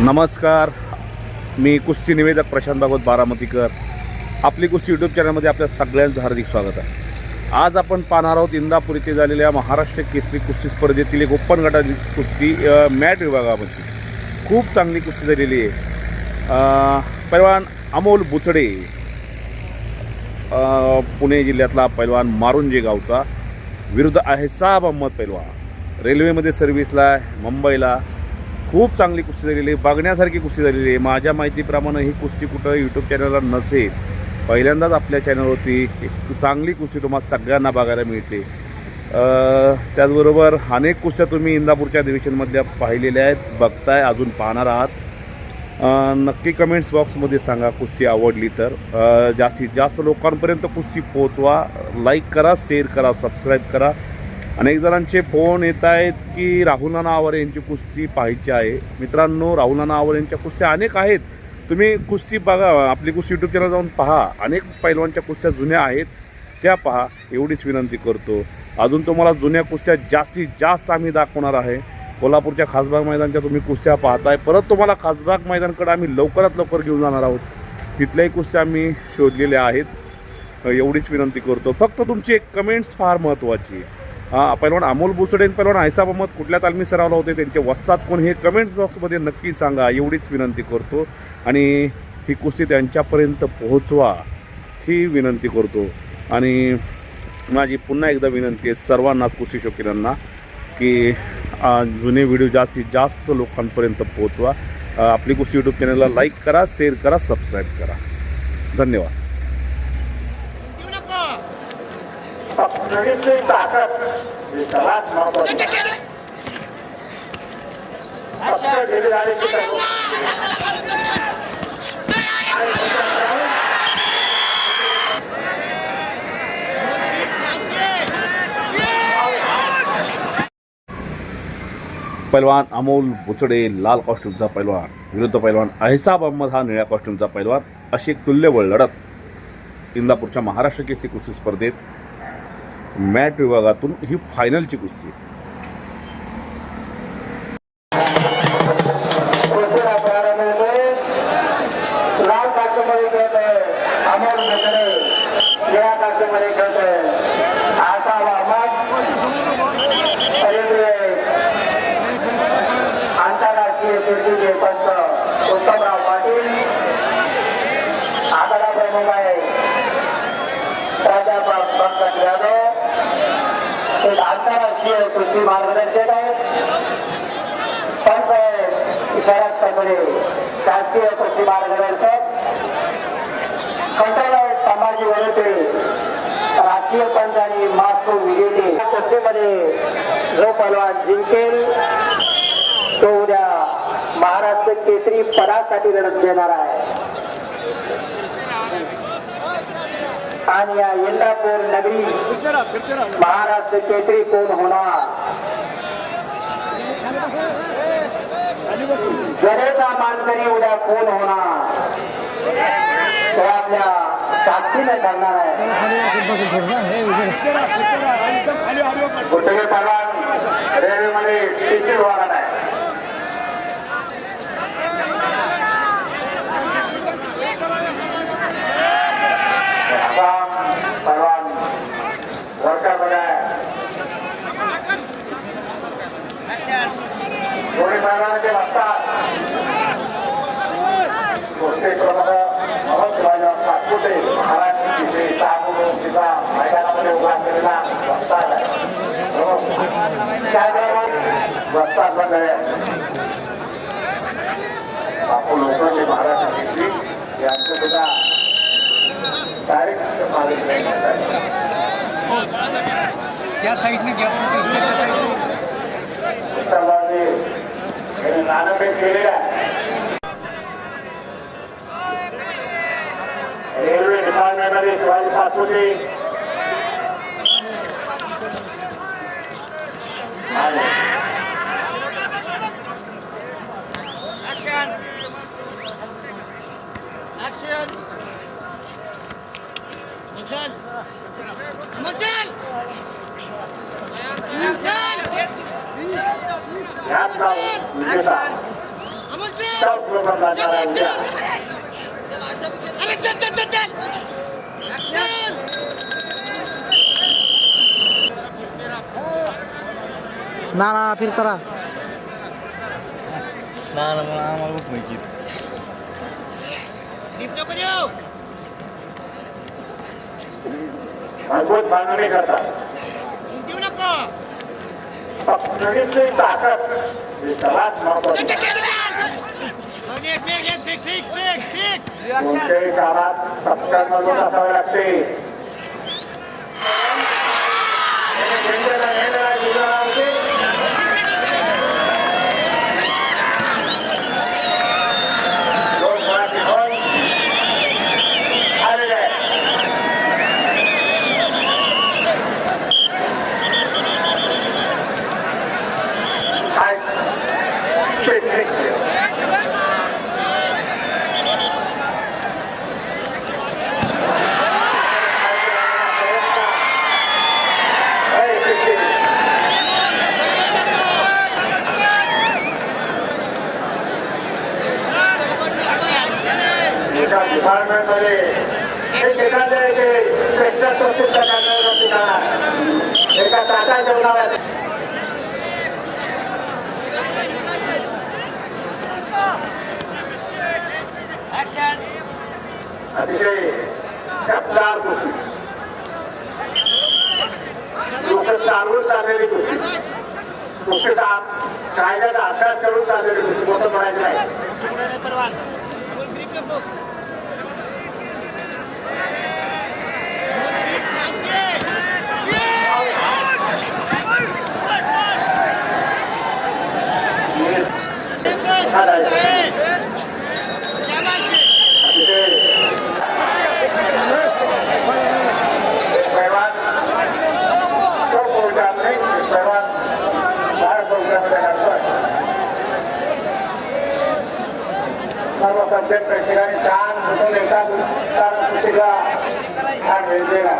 नमस्कार. मी कुस्ती निवेदक प्रशांत भागवत बारामतीकर. आपली कुस्ती यूट्यूब चॅनलमध्ये आपल्या सगळ्यांचं हार्दिक स्वागत आहे. आज आपण पाहणार आहोत इंदापूर येथे झालेल्या महाराष्ट्र केसरी कुस्ती स्पर्धेतील एक ओपन गटातील कुस्ती मॅट विभागामध्ये. खूप चांगली कुस्ती झालेली आहे. पैलवान अमोल बुचडे पुणे जिल्ह्यातला पैलवान मारुंजे गावचा विरुद्ध आहे साब अहमद पैलवान. रेल्वेमध्ये सर्व्हिसला आहे मुंबईला. खूप चांगली कुस्ती झालेली आहे. बघण्यासारखी कुस्ती झालेली आहे. माझ्या माहितीप्रमाणे ही कुस्ती कुठं यूट्यूब चॅनलला नसेल पहिल्यांदाच आपल्या चॅनलवरती एक चांगली कुस्ती तुम्हाला सगळ्यांना बघायला मिळते. त्याचबरोबर अनेक कुस्त्या तुम्ही इंदापूरच्या डिव्हिजनमधल्या पाहिलेल्या आहेत बघताय अजून पाहणार आहात. नक्की कमेंट्स बॉक्समध्ये सांगा कुस्ती आवडली तर. जास्तीत जास्त लोकांपर्यंत कुस्ती पोहोचवा. लाईक करा शेअर करा सबस्क्राईब करा. अनेक जणांचे फोन येत आहेत की राहुल नाना आवारे यांची कुस्ती पाहायची आहे. मित्रांनो राहुल नाना आवारे यांच्या कुस्त्या अनेक आहेत. तुम्ही कुस्ती बघा आपली कुस्ती यूट्यूब चॅनल जाऊन पहा. अनेक पैलवानच्या कुस्त्या जुन्या आहेत त्या पहा. एवढीच विनंती करतो. अजून तुम्हाला जुन्या कुस्त्या जास्तीत जास्त आम्ही दाखवणार आहे. कोल्हापूरच्या खासबाग मैदानच्या तुम्ही कुस्त्या पाहताय. परत तुम्हाला खासबाग मैदानकडे आम्ही लवकरात लवकर घेऊन जाणार आहोत. तिथल्याही कुस्त्या आम्ही शोधलेल्या आहेत. एवढीच विनंती करतो. फक्त तुमची एक कमेंट्स फार महत्त्वाची आहे. पैलवान अमोल बुसडेन आणि पैलवान आयसाब अहमद कुठल्या तालमी सरावला होते? त्यांचे वस्तात कोण हे कमेंट्स बॉक्समध्ये नक्की सांगा. एवढीच विनंती करतो. आणि ही कुस्ती त्यांच्यापर्यंत पोहोचवा ही विनंती करतो. आणि माझी पुन्हा एकदा विनंती आहे सर्वांना कुस्ती शौकीनांना की जुने व्हिडिओ जास्तीत जास्त लोकांपर्यंत पोहोचवा. आपली कुस्ती यूट्यूब चॅनलला लाईक करा शेअर करा सबस्क्राईब करा. धन्यवाद. अपघाताची ताकद ही सर्वात महत्वाची आणि पैलवान अमोल बुचडे लाल कॉस्ट्यूमचा पैलवान विरुद्ध पैलवान अहिसाब अहमद हा निळ्या कॉस्ट्यूमचा पैलवान अशी एक तुल्यबळ लढत इंदापूरच्या महाराष्ट्र केसरी कुस्ती स्पर्धेत मॅट विभागातून ही फायनलची कुस्ती आहे. आंतरराष्ट्रीय कृषी मार्गदर्शक आहेत पंच शरद तंगडे शासकीय कृषी मार्गदर्शक संभाजी वळते राष्ट्रीय पंच आणि मास्को विजेते. या कुस्तीमध्ये जो जिंकेल तो उद्या महाराष्ट्र केसरी पदासाठी लढत देणार आहे. आणि या इंदापूर नगरी महाराष्ट्र केसरी कोण होणार? जरेचा मानकरी उद्या कोण होणार? तो आपल्या साक्षीने करणार आहे. कुठे पहलवान रेल्वेमध्ये स्टेशन वाहन आहे? मैदानामध्ये उभा केलेला वस्ताद आहे हो. त्याबरोबर वस्ताद मंडळ आहे बापू लोकांनी महाराष्ट्र घेतली यांचं सुद्धा डायरेक्ट मार्गदर्शन आहे त्या साईडने घ्या इकडे त्या साईडने सर्वांनी हे नाणेफेक केलेलं आहे रेल्वे डिपार्टमेंटमध्ये Shivaji Satpute اكشن اكشن منزل منزل منزل منزل اكشن منزل منزل منزل منزل منزل منزل نعم نعم نعم Marcel! Top programme लागणार आहे उद्या अरे चल चल चल चल चल ना ना फिरताना टिप नको देऊ भरपूर मागणी करतात देऊ नको फक्त नवीनची ताकद ही सर्वात महत्वाची चल चल चल एक फिक्स एक फिक्स फिक्स फिक्स फिक्स कोणत्याही कामात सत्कारमधून असावे लागते झेंड्याला एक एखाद्या प्रसिद्ध करणारा एका अतिशय गोष्टी लोक चालवून चाललेली कायद्याचा अभ्यास करून चाललेली मोठं म्हणायचं नाही घालतोय सर्व सब्जेक्ट प्रेक्षकांनी छान बसून येतात छान पुस्तिका छान वेगवेगळा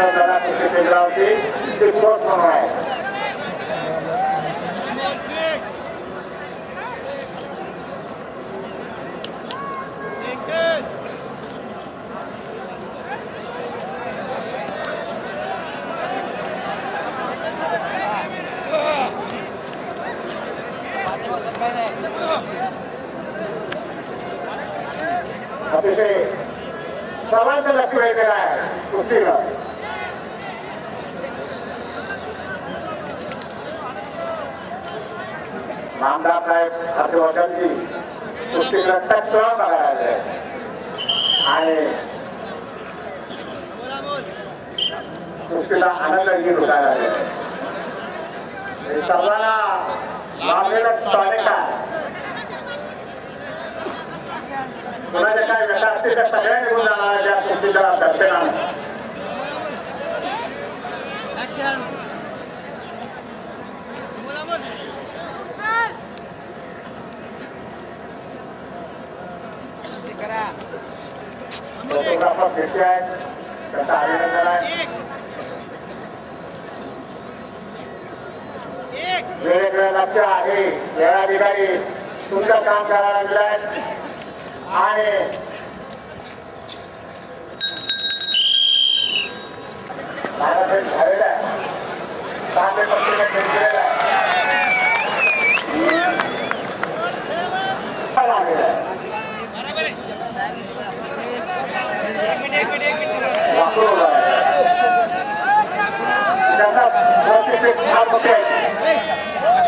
आणि जरा पुस्तिकेला होती ती कोर्स म्हणून आहे अतिशय सर्वांचं लक्ष वेगळं आहे कुस्तीला नामदार साहेब हर्षवर्धनजी कुस्तीला टच बघायला आले आणि कुस्तीला आनंद गीत उठायला आले सर्वांना लाभलेलं स्वागत आहे. कोणाच्या काय व्यथा असतील त्या सगळ्या निघून जाणार ज्या कुस्तीला दर्शनाने फोटोग्राफर भेटले आहेत त्यांचं अभिनंदन आहे वेगवेगळं लक्ष आहे वेळाधिकारी सुंदर काम करायला लागले आहेत आणि महाराष्ट्र झालेलं आहे दहा ते पस्तीस भेटलेलं आहे लागलेलं आहे वापरून आहे. त्यांना वरती फार मोठे आहेत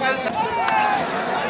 वाजता